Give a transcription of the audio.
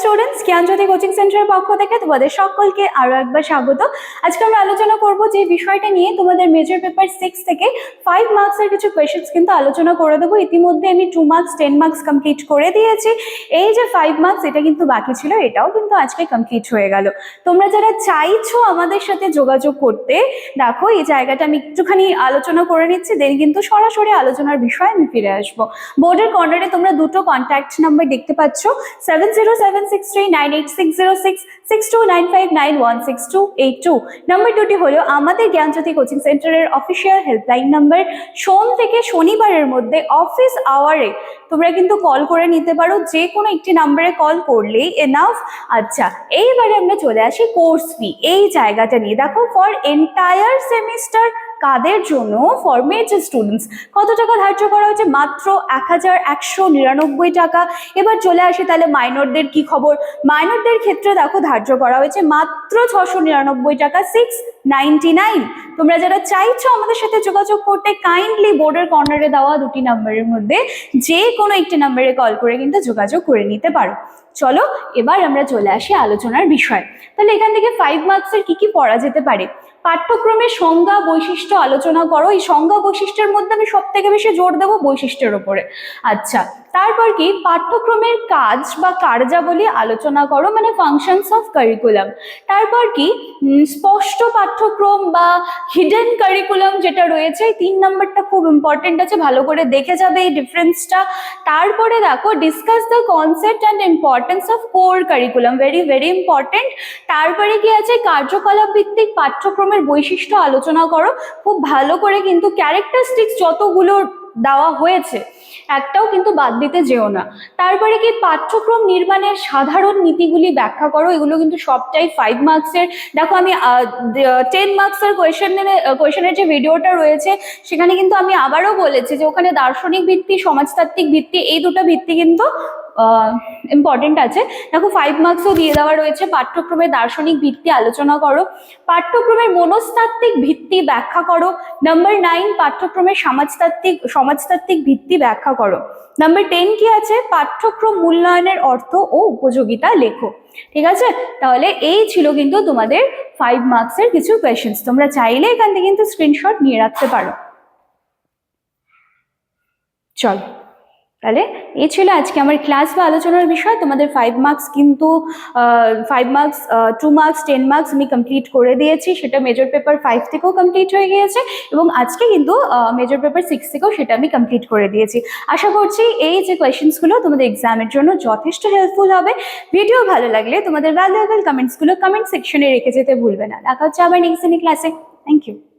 Students জ্ঞানজ্যোতি coaching সেন্টারের পক্ষ থেকে তোমাদের সকলকে আরও একবার স্বাগত। আজকে আমরা আলোচনা করব যে বিষয়টা নিয়ে তোমাদের মেজর পেপার সিক্স থেকে ফাইভ মার্কসের কিছু কোয়েশ্চেন্স কিন্তু আলোচনা করে দেবো। ইতিমধ্যে আমি two marks ten marks complete করে দিয়েছি। এই যে ফাইভ মার্কস এটা কিন্তু বাকি ছিল, এটাও কিন্তু আজকে কমপ্লিট হয়ে গেল। তোমরা যারা চাইছো আমাদের সাথে যোগাযোগ করতে, দেখো, এই জায়গাটা আমি একটুখানি আলোচনা করে নিচ্ছি দেন কিন্তু সরাসরি আলোচনার বিষয়ে আমি ফিরে আসব। বোর্ডের কর্নারে তোমরা দুটো কন্ট্যাক্ট নাম্বার দেখতে পাচ্ছ seven zero seven six three nine eight six zero six six two nine five nine one six two eight two number দুটি হলো আমাদের জ্ঞানজ্যোতি কোচিং সেন্টারের অফিসিয়াল হেল্পলাইন নাম্বার সোম থেকে শনিবারের মধ্যে অফিস আওয়ারে তোমরা কিন্তু কল করে নিতে পারো যে কোনো একটি নাম্বারে কল করলেই এনাফ আচ্ছা এইবারে আমরা চলে আসি কোর্স ফি এই জায়গাটা নিয়ে। দেখো ফর এন্টায়ার সেমিস্টার কাদের জন্য ফর মেজর স্টুডেন্টস কত টাকা ধার্য করা হয়েছে? মাত্র এক হাজার একশো নিরানব্বই টাকা। এবার চলে আসে তাহলে মাইনরদের কি খবর? মাইনরদের ক্ষেত্রে দেখো ধার্য করা হয়েছে মাত্র ছশো নিরানব্বই টাকা। Six ninety nine. তোমরা যারা চাইছো আমাদের সাথে যোগাযোগ করতে কাইন্ডলি বোর্ডের কর্নারে দেওয়া দুটি নাম্বারের মধ্যে যে কোনো একটি নাম্বারে কল করে কিন্তু যোগাযোগ করে নিতে পারো। চলো, এবার আমরা চলে আসি আলোচনার বিষয়। তাহলে এখান থেকে ফাইভ মার্কসের কি কি পড়া যেতে পারে? পাঠ্যক্রমের সংজ্ঞা বৈশিষ্ট্য আলোচনা করো। এই সংজ্ঞা বৈশিষ্ট্যের মধ্যে আমি সব থেকে বেশি জোর দেবো বৈশিষ্ট্যের ওপরে আচ্ছা তারপর কি পাঠ্যক্রমের কাজ বা কার্যাবলী আলোচনা করো মানে ফাংশনস অফ কারিকুলাম তারপর কি স্পষ্ট পাঠ্যক্রম বা হিডেন কারিকুলাম যেটা রয়েছে তিন নম্বরটা খুব ইম্পর্টেন্ট আছে, ভালো করে দেখে যাবে এই ডিফারেন্সটা তারপরে দেখো discuss the concept and importance of core curriculum very very important তারপরে কি আছে, কার্যকলাপ ভিত্তিক পাঠ্যক্রমের বৈশিষ্ট্য আলোচনা করো। খুব ভালো করে কিন্তু ক্যারেক্টারিস্টিক্স যতগুলো দেওয়া হয়েছে। একটাও কিন্তু বাদ দিতে যেও না। তারপরে কি পাঠ্যক্রম নির্মাণের সাধারণ নীতিগুলি ব্যাখ্যা করো? এগুলো কিন্তু সবটাই ফাইভ মার্কসের দেখো আমি টেন মার্কসের কোয়েশনের কোয়েশনের যে ভিডিওটা রয়েছে, সেখানে কিন্তু আমি আবারও বলেছি যে ওখানে দার্শনিক ভিত্তি, সমাজতাত্ত্বিক ভিত্তি, এই দুটো ভিত্তি কিন্তু ইম্পর্টেন্ট আছে। দেখো ফাইভ মার্কসও দিয়ে দেওয়া রয়েছে। পাঠ্যক্রমের দার্শনিক ভিত্তি আলোচনা করো। পাঠ্যক্রমের মনস্তাত্ত্বিক ভিত্তি ব্যাখ্যা করো। নাম্বার নাইন পাঠ্যক্রমের সমাজতাত্ত্বিক সমাজতাত্ত্বিক ভিত্তি ব্যাখ্যা করো। নাম্বার টেন কি আছে? পাঠ্যক্রম মূল্যায়নের অর্থ ও উপযোগিতা লেখো। ঠিক আছে? তাহলে এই ছিল কিন্তু তোমাদের ফাইভ মার্কসের কিছু কোয়েশ্চেন্স তোমরা চাইলে এখান থেকে কিন্তু স্ক্রিনশট নিয়ে রাখতে পারো। চল। তাহলে এই ছিল আজকে আমার ক্লাস বা আলোচনার বিষয়। তোমাদের ফাইভ মার্কস কিন্তু five marks two marks ten marks আমি কমপ্লিট করে দিয়েছি। সেটা মেজর পেপার ফাইভ থেকেও কমপ্লিট হয়ে গিয়েছে এবং আজকে কিন্তু মেজর পেপার সিক্স থেকেও সেটা আমি কমপ্লিট করে দিয়েছি। আশা করছি এই যে কোয়েশ্চেন্সগুলো তোমাদের এক্সামের জন্য যথেষ্ট হেল্পফুল হবে। ভিডিও ভালো লাগলে তোমাদের ভ্যালুয়েবল কমেন্টসগুলো কমেন্ট সেকশনে রেখে যেতে ভুলবে না। দেখা হচ্ছে আবার নেক্সট ক্লাসে থ্যাংক ইউ